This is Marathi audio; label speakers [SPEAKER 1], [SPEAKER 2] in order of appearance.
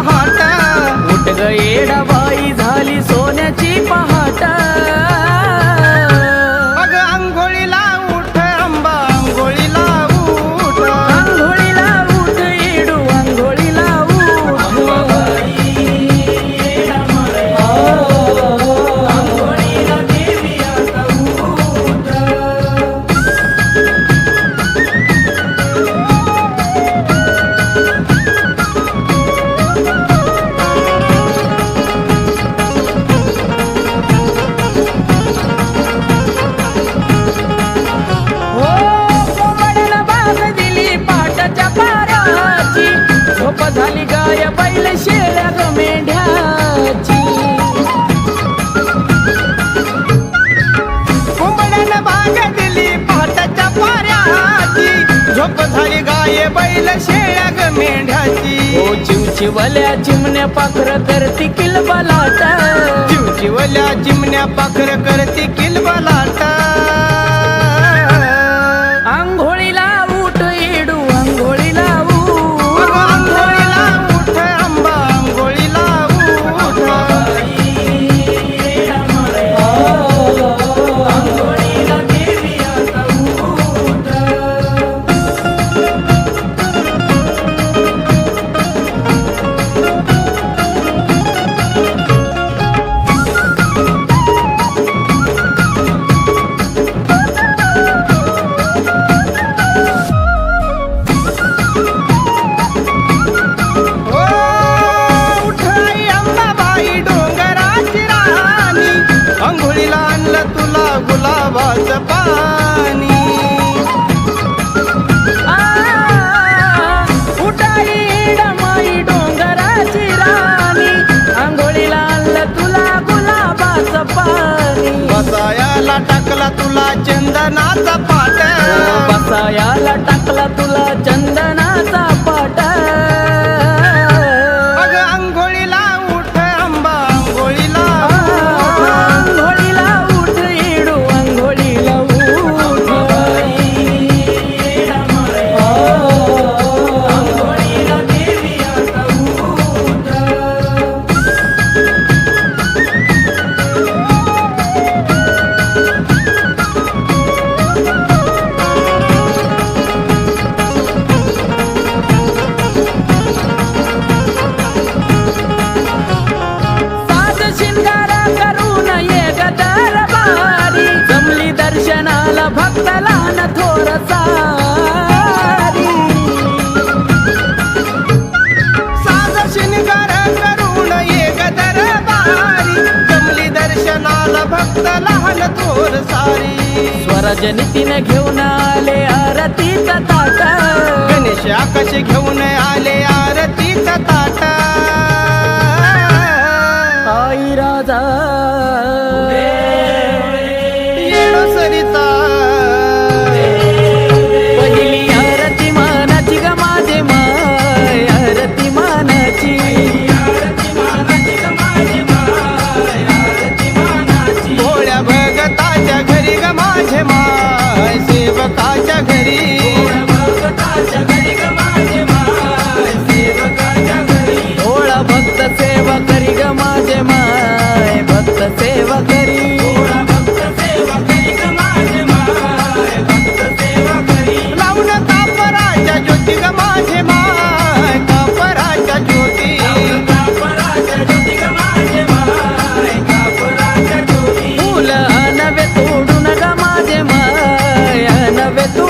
[SPEAKER 1] बाई झाली पहाट.
[SPEAKER 2] उठ ग येडाबाई झाली सोन्याची. झोप झाली गाय बैल शेळ्या ग मेंढ्याची. हो चिवचिवल्या चिमण्या पाखर करती किलबलाट
[SPEAKER 1] चिवचिवल्या चिमण्या पाखर करती किलबलाट गुलाबाचं पाणी.
[SPEAKER 2] आ, उठाई डमाई डोंगराची राणी. आंघोळीला आणलं तुला गुलाबाचं पाणी.
[SPEAKER 1] बसायाला टाकला तुला चंदनाचा पाट
[SPEAKER 2] बसायाला टाकला तुला चंदनाचा दर्शनाला
[SPEAKER 1] भक्त लहान थोर सारी.
[SPEAKER 2] स्वरजनितीने घेऊन आले आरतीचा ताट.
[SPEAKER 1] गणेश आकाश घेऊन vez